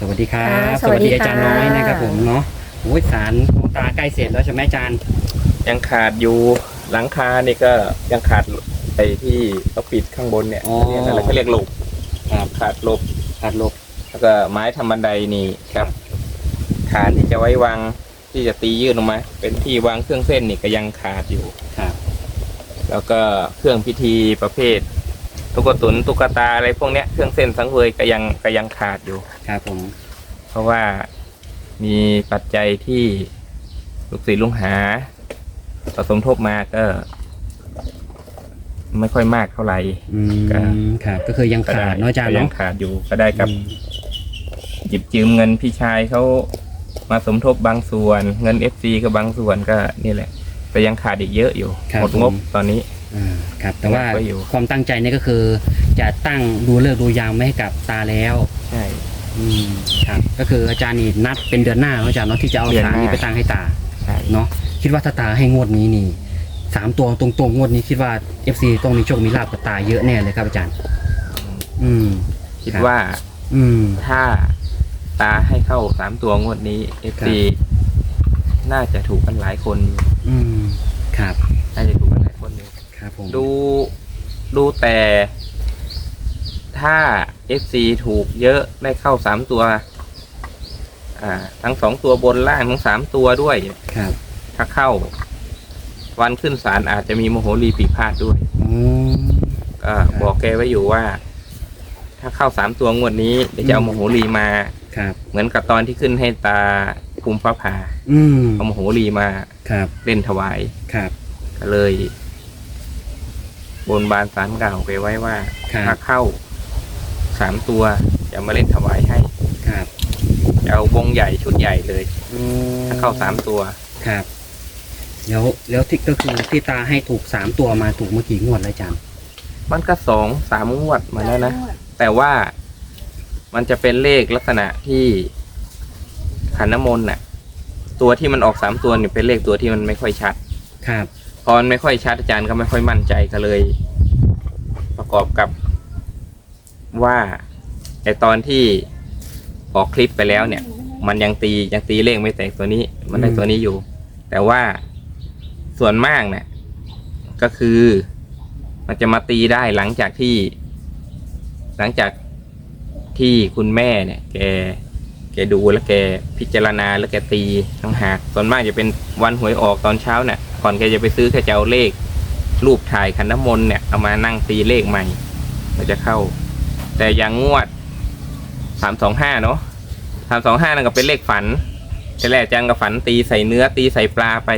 สวัสดีครับค่ะสวัสดีอาจารย์น้อยค่ะนะครับผมเนาะโอ้ยสารของตาใกล้เสร็จแล้วใช่ไหมอาจารย์ยังขาดอยู่หลังคานี่ก็ยังขาดไอ้ที่เขาปิดข้างบนเนี่ยอ๋อเรียกอะไรเขาเรียกหลบครับขาดหลบขาดลบแล้วก็ไม้ทำบันไดนี่ครับฐานที่จะไว้วางที่จะตียื่นออกมา เป็นที่วางเครื่องเส้นนี่ก็ยังขาดอยู่ ครับแล้วก็เครื่องพิธีประเภท ตุ๊กตุนตุ๊กตาอะไรพวกเนี้ยเครื่องเส้นสังเวยก็ยังก็ยังขาดอยู่ ครับผมเพราะว่ามีปัจจัยที่ลูกศิษย์ลุงหาผสมทบมาก็ ไม่ค่อยมากเท่าไหร่ อืก็มครับ ก็คือยังขาดเนาะอาจารย์ก็ยัเนาะงขาดอยู่ก็ได้กับ อืมหยิบยืมเงินพี่ชายเขามาสมทบบางส่วน เงินเอฟซีก็บางส่วนก็นี่แหละ แต่ยังขาดอีกเยอะอยู่หมดงบตอนนี้ อ่าครับ แต่ว่าไว้อยู่ ความตั้งใจเนี่ยก็คือ จะตั้งดูเลิกษ์ดูยามไม่ให้กับตาแล้วใช่ อืมครับ ก็คืออาจารย์นี่นัดเป็นเดือนหน้าเนาะอาจารย์เนาะที่จะเอาเดือนสารหน้านี้ไปตั้งให้ตาใช่เนาะคิดว่าถ้าตาให้งวดนี้นี่สามตัวตรงๆงวดนี้คิดว่า FC ต้องมีโชคมีลาบกับตาเยอะแน่เลยครับอาจารย์ อืม คิดครับว่าอืม ถ้าตาให้เข้าสามตัวงวดนี้เอฟครัซีบน่าจะถูกกันหลายคนอยู่อืม ครับ น่าจะถูก ผมดูดูแต่ถ้า FC ถูกเยอะได้เข้าสามตัว อ่า ทั้งสองตัวบนล่างทั้งสามตัวด้วย ครับถ้าเข้า วันขึ้นศาลอาจจะมีโมโหรีปีพาดด้วยอืม ก็บอกแกไว้อยู่ว่า ถ้าเข้าสามตัวงวดนี้เดี๋ยวจะเอาอืมโมโหรีมา ครับ เหมือนกับตอนที่ขึ้นให้ตาภูมิพระพาอืมเอาโมโหรีมาครับเล่นถวาย ครับก็เลย บนบานสารกล่าวไปไว้ว่าครับถ้าเข้าสามตัวจะมาเล่นถวายให้ครับจะเอาวงใหญ่ชุดใหญ่เลย อืมถ้าเข้าสามตัว ครับ แล้วแล้วที่ก็คือที่ตาให้ถูกสามตัวมาถูกเมื่อกี่งวดแล้วอาจารย์มันก็สองสามงวดมาแล้วนะ แต่ว่ามันจะเป็นเลขลักษณะที่ขันน้ำมนต์น่ะ ตัวที่มันออกสามตัวเนี่ยเป็นเลขตัวที่มันไม่ค่อยชัด ครับพอ มันไม่ค่อยชัดอาจารย์ก็ไม่ค่อยมั่นใจก็เลย ประกอบกับ ว่าไอตอนที่ออกคลิปไปแล้วเนี่ย มันยังตียังตีเลขไม่แตกตัวนี้ มันได้ตัวนี้อยู่ แต่ว่าส่วนมากเนี่ยก็คือ มันจะมาตีได้หลังจากที่ หลังจากที่คุณแม่เนี่ย แกแกดูแล้วแกพิจารณาแล้วแกตีทั้งหากส่วนมากจะเป็นวันหวยออกตอนเช้าเนี่ย ก่อนแกจะไปซื้อแกจะเอาเลข รูปถ่ายขันน้ำมนต์เนี่ยเอามานั่งตีเลขใหม่ก็จะเข้า แต่อยังงวดสามสองห้าเนาะสามสองห้านั่นก็เป็นเลขฝันแต่แรกอาจังก็ฝันตีใส่เนื้อตีใส่ปลาไป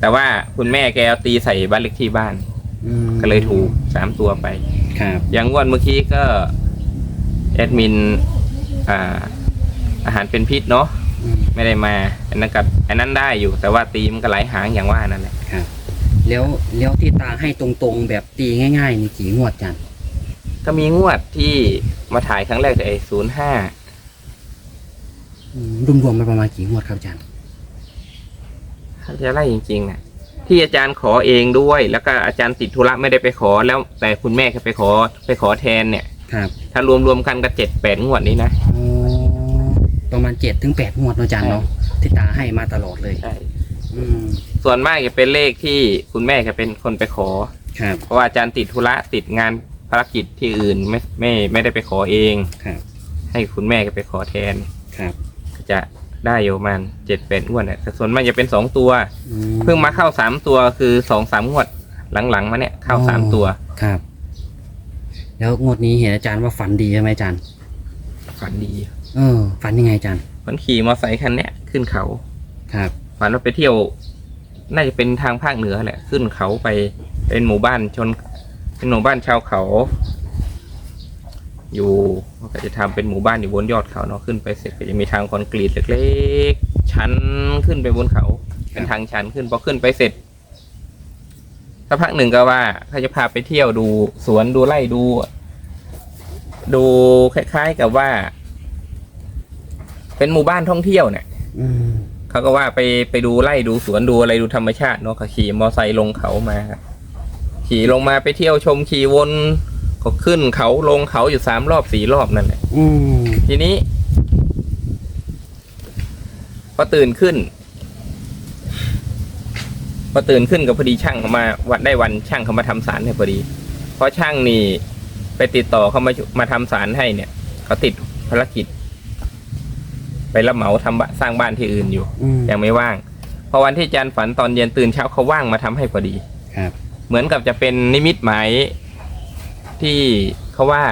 แต่ว่าคุณแม่แกเอาตีใส่บ้านเลขที่บ้าน อืมก็เลยถูกสามตัวไป ครับ อย่างงวดเมื่อกี้ก็แอดมินอ่าอาหารเป็นพิษเนาะอืม ไม่ได้มาอันนั้นกับอันนั้นได้อยู่ แต่ว่าตีมันก็หลายหางอย่างว่านั่นแหละครับ แล้วแล้วที่ตาให้ตรงๆแบบตีง่ายๆนี่กี่งวดอาจารย์ก็มีงวดที่มาถ่ายครั้งแรกแต่ไอ้ศูนย์ห้าอืมรวมๆมาประมาณกี่งวดครับอาจารย์ถ้าจะไล่จริงๆอะที่อาจารย์ขอเองด้วย แล้วก็อาจารย์ติดธุระไม่ได้ไปขอแล้ว แต่คุณแม่ก็ไปขอไปขอแทนเนี่ย ครับ ถ้ารวมๆกันก็เจ็ดแปดงวดนี้นะอ๋อ ประมาณเจ็ดถึงแปดงวดเนาะอาจารย์เนาะที่ตาให้มาตลอดเลย ใช่อืมส่วนมากจะเป็นเลขที่คุณแม่ก็เป็นคนไปขอ ครับ เพราะว่าอาจารย์ติดธุระติดงานภารกิจที่อื่นไม่ไม่ไม่ได้ไปขอเอง ครับ ให้คุณแม่ก็ไปขอแทน ครับก็จะได้อยู่ประมันเจ็ดแปดงวดเนี่ยแต่ส่วนมากจะเป็นสองตัว อืเพิ่งมาเข้าสามตัวคือสองสามงวดหลังๆมาเนี่ยเข้าสามตัว ครับ แล้วงวดนี้เห็นอาจารย์ว่าฝันดีใช่ไหมอาจารย์ ฝันดี เออฝันยังไงอาจารย์ฝันขี่มอเตอร์ไซค์คันเนี้ยขึ้นเขา ครับ ฝันว่าไปเที่ยว น่าจะเป็นทางภาคเหนือแหละ ขึ้นเขาไปเป็นหมู่บ้านชน เป็นหมู่บ้านชาวเขา อยู่ก็จะทำเป็นหมู่บ้านอยู่บนยอดเขาเนาะขึ้นไปเสร็จก็จะมีทางคอนกรีตเล็กๆ ชันขึ้นไปบนเขา เป็นทางชันขึ้นพอขึ้นไปเสร็จสักพักหนึ่งก็ว่าเขาจะพาไปเที่ยวดูสวนดูไร่ดู ดูคล้ายๆกับว่า เป็นหมู่บ้านท่องเที่ยวเนี่ยอืมเขาก็ว่าไปไปดูไร่ดูสวนดูอะไรดูธรรมชาติเนาะเขาขี่มอไซค์ลงเขามาครับขี่ลงมาไปเที่ยวชมขี่วนก็ขึ้นเขาลงเขาอยู่สามรอบสี่รอบนั่นแหละอืมทีนี้อตื่นขึ้นพอตื่นขึ้นก็พอดีช่างเขามาวัดได้วันช่างเขามาทำสารให้พอดี เพราะช่างนี่ไปติดต่อเขามามาทำสารให้เนี่ยเขาติดภารกิจ ไปรับเหมาทำบ้านสร้างบ้านที่อื่นอยู่ อืม ยังไม่ว่าง พอวันที่อาจารย์ฝันตอนเย็นตื่นเช้าเขาว่างมาทำให้พอดี ครับ เหมือนกับจะเป็นนิมิตหมายที่เขาว่า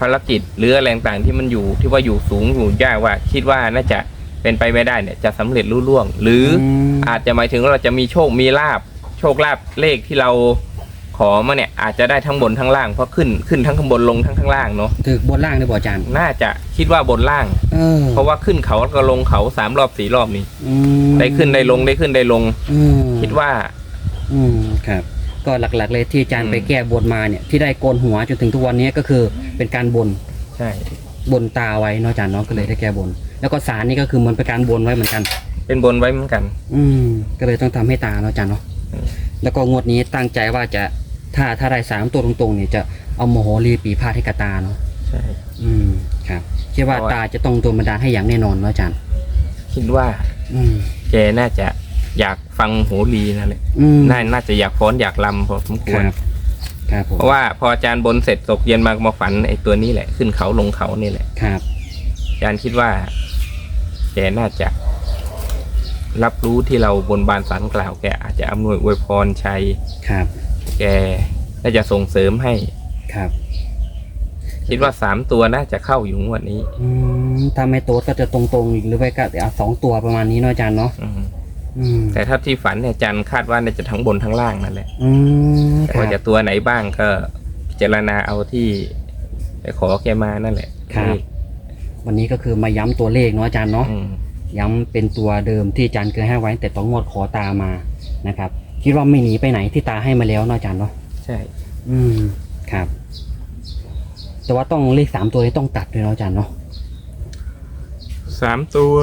ภารกิจหรืออะไรต่างๆที่มันอยู่ที่ว่าอยู่สูงอยู่ยากว่า คิดว่าน่าจะเป็นไปไม่ได้เนี่ยจะสำเร็จรุ่ล่วง หรืออม อาจจะหมายถึงว่าเราจะมีโชคมีลาบโชคลาบเลขที่เรา ขอมาเนี่ยอาจจะได้ทั้งบนทั้งล่างเพราะขึ้นขึ้นทั้งข้างบนลงทั้งข้างล่างเนาะถือบนล่างได้บ่อาจารย์น่าจะคิดว่าบนล่าง เออเพราะว่าขึ้นเขาแล้วก็ลงเขาสามรอบสี่รอบนี่อืมได้ขึ้นได้ลงได้ขึ้นได้ลง อืมคิดว่า อืมครับ ก็หลักๆเลยที่อาจารย์อืม ไปแก้บนมาเนี่ยที่ได้โกนหัวจนถึงทุกวันนี้ก็คือเป็นการบนใช่ บนตาไว้เนาะอาจารย์เนาะก็เลยได้แก้บน แล้วก็สารนี่ก็คือเหมันเป็นการบนไว้เหมือนกัน เป็นบนไว้เหมือนกัน อืมก็เลยต้องทำให้ตาเนาะอาจารย์เนาะอืม แล้วก็งวดนี้ตั้งใจว่าจะ ถ้าถ้าได้สามตัวตรงๆเนี่ยจะเอาโมโหรีปีพาดให้กับตาเนาะใช่ อืมครับคิดว่าเพราะว่า ตาจะต้องตัวบันดาลให้อย่างแน่นอนเนาะอาจารย์ คิดว่าอืมแกน่าจะอยากฟังโหรีนั่นแหละอืมน่าน่าจะอยากฟ้อนอยากลำพอสมคควรรับครับผมเพราะว่าพออาจารย์บนเสร็จตกเย็นมามาฝันไอ้ตัวนี้แหละขึ้นเขาลงเขานี่แหละ ครับ อาจารย์คิดว่าแกน่าจะ รับรู้ที่เราบนบานสารกล่าวแกอาจจะอำนวยอวยพรชัย ครับ แกน่าจะส่งเสริมให้ ครับคิดว่าสามตัวน่าจะเข้าอยู่งวดนี้อืมถ้าไม่โต๊ดก็จะตรงๆอีกหรือไม่ก็เอาสองตัวประมาณนี้เนาะอาจารย์เนาะอืมอืมแต่ถ้าที่ฝันเนี่ยอาจารย์คาดว่าน่าจะทั้งบนทั้งล่างนั่นแหละอืมแต่ครัว่าบ จะตัวไหนบ้างก็พิจารณาเอาที่ไปขอแกมานั่นแหละครับ วันนี้ก็คือมาย้ำตัวเลขเนาะอาจารย์เนาะ อืมย้ำเป็นตัวเดิมที่อาจารย์เคยให้ไว้ แต่ต้องงวดขอตามานะครับ คิดว่าไม่หนีไปไหนที่ตาให้มาแล้วเนาะอาจารย์เนาะใช่ อืม ครับ แต่ว่าต้องเลขสามตัวนี้ต้องตัดด้วยเนาะอาจารย์เนาะสามตัว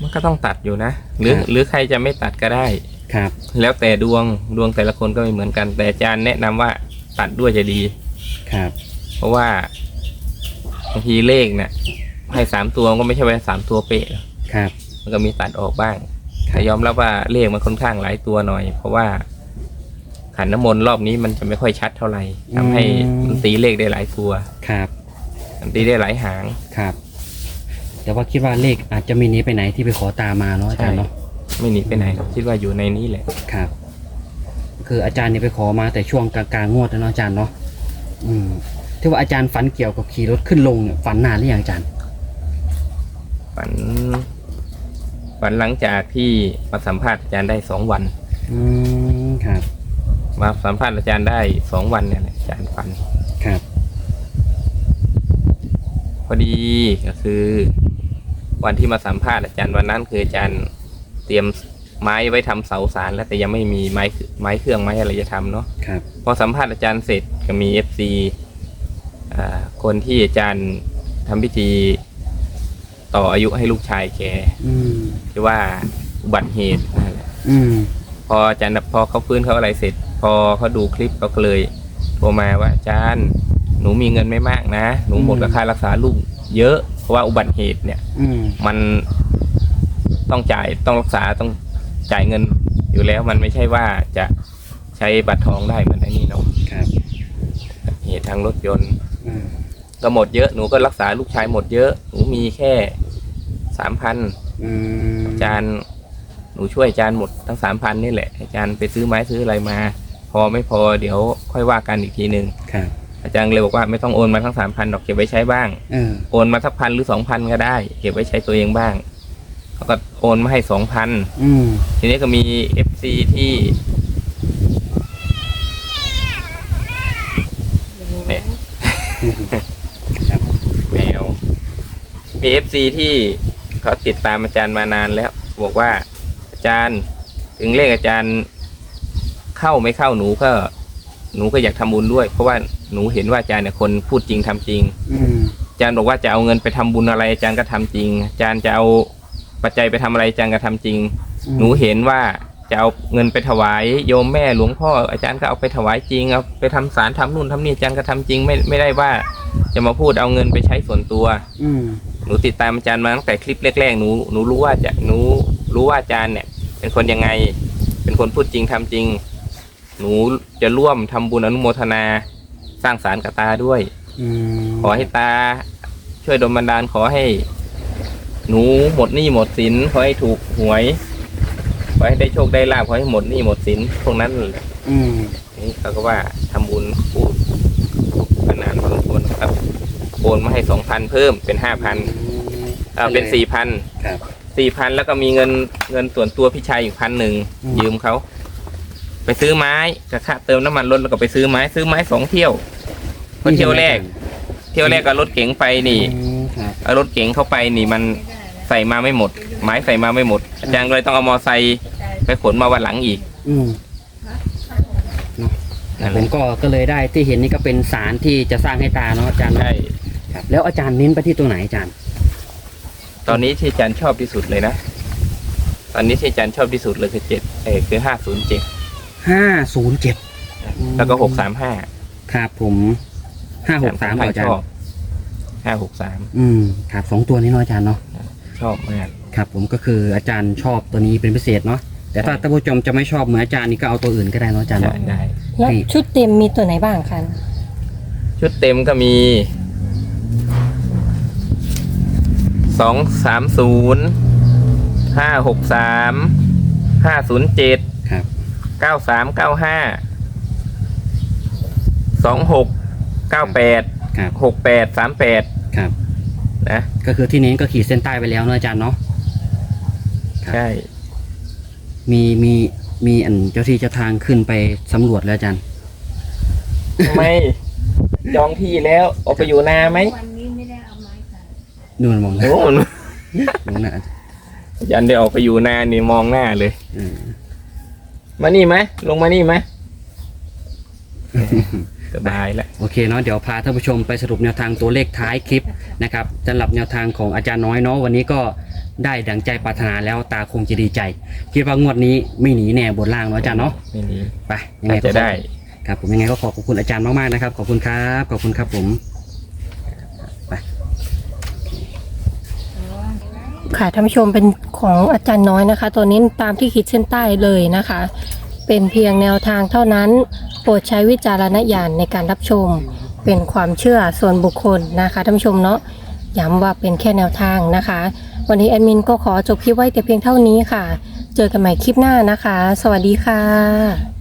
มันก็ต้องตัดอยู่นะ หรือครับหรือใครจะไม่ตัดก็ได้ ครับ แล้วแต่ดวงดวงแต่ละคนก็ไม่เหมือนกัน แต่อาจารย์แนะนำว่าตัดด้วยจะดี ครับ เพราะว่าบางทีเลขเนี่ยให้สามตัวก็ไม่ใช่ว่าสามตัวเป๊ะ ครับ มันก็มีตัดออกบ้างครัแต่บ ยอมรับว่าเลขมันค่อนข้างหลายตัวหน่อย เพราะว่าขันน้ำมนต์รอบนี้มันจะไม่ค่อยชัดเท่าไหร่ทำให้มันตีเลขได้หลายตัวครับมันตีได้หลายหาง ครับ แต่ว่าคิดว่าเลขอาจจะไม่หนีไปไหนที่ไปขอตามาเนาะอาจารย์เนาะไม่หนีไปไหนหรอกคิดว่าอยู่ในนี้แหละ ครับ คืออาจารย์เนี่ยไปขอมาแต่ช่วงกลางๆงวดแล้วเนาะอาจารย์เนาะอืมที่ว่าอาจารย์ฝันเกี่ยวกับขี่รถขึ้นลงเนี่ยฝันนานหรือยังอาจารย์ฝัน ฝันหลังจากที่มาสัมภาษณ์อาจารย์ได้สองวัน อืมครับ มาสัมภาษณ์อาจารย์ได้สองวันเนี่ยแหละอาจารย์ฝัน ครับ พอดีก็คือ วันที่มาสัมภาษณ์อาจารย์วันนั้นคืออาจารย์เตรียมไม้ไว้ทำเสาสารแล้วแต่ยังไม่มีไม้ไม้เครื่องไม้อะไรจะทำเนาะครับ พอสัมภาษณ์อาจารย์เสร็จก็มีเอฟซีคนที่อาจารย์ทำพิธี ต่ออายุให้ลูกชายแกอืมที่ว่าอุบัติเหตุนั่นแหละอืมพออาจารย์พอเขาฟื้นเขาอะไรเสร็จ พอเขาดูคลิปเขาก็เลยโทรมาว่าอาจารย์หนูมีเงินไม่มากนะ หนูหมดกับค่ารักษาลูกเยอะเพราะว่าอุบัติเหตุเนี่ย อืมมันต้องจ่ายต้องรักษาต้องจ่ายเงินอยู่แล้วมันไม่ใช่ว่าจะใช้บัตรทองได้เหมือนไอ้นี่เนาะครับเหตุทางรถยนต์ อืมก็หมดเยอะหนูก็รักษาลูกชายหมดเยอะหนูมีแค่ สามพันอืมอาจารย์หนูช่วยอาจารย์หมดทั้งสามพันนี่แหละ อาจารย์ไปซื้อไม้ซื้ออะไรมา พอไม่พอเดี๋ยวค่อยว่ากันอีกทีหนึ่งครับอาจารย์เลยบอกว่าไม่ต้องโอนมาทั้งสามพันดอกเก็บไว้ใช้บ้าง เออโอนมาสักพันหรือสองพันก็ได้ เก็บไว้ใช้ตัวเองบ้างเขาก็โอนมาให้สองพันอืมทีนี้ก็มีเอฟซีที่เนี่ย ครับแมวมีเอฟซีที่ เขาติดตามอาจารย์มานานแล้ว บอกว่าอาจารย์ถึงเลขอาจารย์เข้าไม่เข้าหนูก็ หนูก็อยากทำบุญด้วย เพราะว่าหนูเห็นว่าอาจารย์เนี่ยคนพูดจริงทำจริงอืมอาจารย์บอกว่าจะเอาเงินไปทำบุญอะไร อาจารย์ก็ทำจริง อาจารย์จะเอาปัจจัยไปทำอะไรอาจารย์ก็ทำจริง หนูเห็นว่าจะเอาเงินไปถวายโยมแม่หลวงพ่ออาจารย์ก็เอาไปถวายจริงเอาไปทำสารทำนู่นทำนี่อาจารย์ก็ทำจริงไม่ไม่ได้ว่า จะมาพูดเอาเงินไปใช้ส่วนตัว อืม หนูติดตามอาจารย์มาตั้งแต่คลิปแรกๆหนูหนูรู้ว่าจะหนูรู้ว่าอาจารย์เนี่ย เป็นคนยังไง เป็นคนพูดจริงทำจริง หนูจะร่วมทำบุญอนุโมทนาสร้างสารกับตาด้วยอืมขอให้ตา ช่วยดลบันดาลขอให้ หนูหมดหนี้หมดสินขอให้ถูกหวยขอให้ได้โชคได้ลาภขอให้หมดหนี้หมดสินพวกนั้นแหละอืมนี่เขาก็ว่าทำบุญพูดขนาดพอสมควรครับ โอนมาให้สองพันเพิ่มเป็นห้าพันเอาเป็นสี่พันครับ สี่พันแล้วก็มีเงินเงินส่วนตัวพี่ชายอีกพันหนึ่งอืม ยืมเขาไปซื้อไม้กระค่าเติมน้ำมันรถแล้วก็ไปซื้อไม้ซื้อไม้สองเที่ยวเพราะเที่ยวแรก เที่ยวแรกก็รถเก๋งไปนี่ อืมครับ เอารถเก๋งเข้าไปนี่มันใส่มาไม่หมด ไม้ใส่มาไม่หมด อาจารย์ก็เลยต้องเอามอไซค์ไปขนมาวันหลังอีก อืมเนาะนั่นแหผละ มก็ก็เลยได้ที่เห็นนี่ก็เป็นสารที่จะสร้างให้ตาเนาะอาจารย์เนาะใช่ ครับ แล้วอาจารย์เน้นไปที่ตรงไหนอาจารย์ ตอนนี้ที่อาจารย์ชอบที่สุดเลยนะ ตอนนี้ที่อาจารย์ชอบที่สุดเลยคือเจ็ดเออคือห้าศูนย์เจ็ดห้าศูนย์เจ็ดอืมแล้วก็หกสามห้าครับผมห้าหกสามอาจารชย์อบห้าหกสามอืมครับสองตัวนี้เนาะอาจารย์เนาะชอบมากครับ ผมก็คืออาจารย์ชอบตัวนี้เป็นพิเศษเนาะแต่ถ้าใช่ท่านผู้ชมจะไม่ชอบเหมือนอาจารย์นี่ก็เอาตัวอื่นก็ได้เนาะอาจารย์ได้เนาะได้แล้วนี่ชุดเต็มมีตัวไหนบ้างคะชุดเต็มก็มี สองสามศูนย์ห้าหกสามห้าศูนย์เจ็ดครับเก้าสามเก้าห้าสองหกเก้าแปดครับหกแปดสามแปดครับ นะก็คือที่เน้นก็ขีดเส้นใต้ไปแล้วเนาะอาจารย์เนาะ ครับ ใช่มีมีมีอันเจ้าที่เจ้าทางขึ้นไปสำรวจแล้วอาจารย์ ไม่ จองที่แล้วออกไปอยู่นาไหม วันนี้ไม่ได้เอาไม้ค่ะ ดูมันมองหน้าโอ้มองหน้ายันได้ออกไปอยู่นานี่มองหน้าเลย อืมมานี่ไหมลงมานี่ไหมสบายแล้ว โอเคเนาะเดี๋ยวพาท่านผู้ชมไปสรุปแนวทางตัวเลขท้ายคลิปนะครับสำหรับแนวทางของอาจารย์น้อยเนาะวันนี้ก็ได้ดังใจปรารถนาแล้วตาคงจะดีใจ คิดว่างวดนี้ไม่หนีแน่บนล่างเนาะอาจารย์เนาะไม่หนีไปยังไงอาจก็จะขอได้ ครับผมยังไงก็ขอขอบคุณอาจารย์มากๆนะครับ ขอบคุณครับ ขอบคุณครับผม ค่ะท่านผู้ชมเป็นของอาจารย์น้อยนะคะ ตัวนี้ตามที่ขีดเส้นใต้เลยนะคะ เป็นเพียงแนวทางเท่านั้น โปรดใช้วิจารณญาณในการรับชม เป็นความเชื่อส่วนบุคคลนะคะท่านผู้ชมเนาะย้ำว่าเป็นแค่แนวทางนะคะ วันนี้แอดมินก็ขอจบคลิปไว้แต่เพียงเท่านี้ค่ะ เจอกันใหม่คลิปหน้านะคะ สวัสดีค่ะ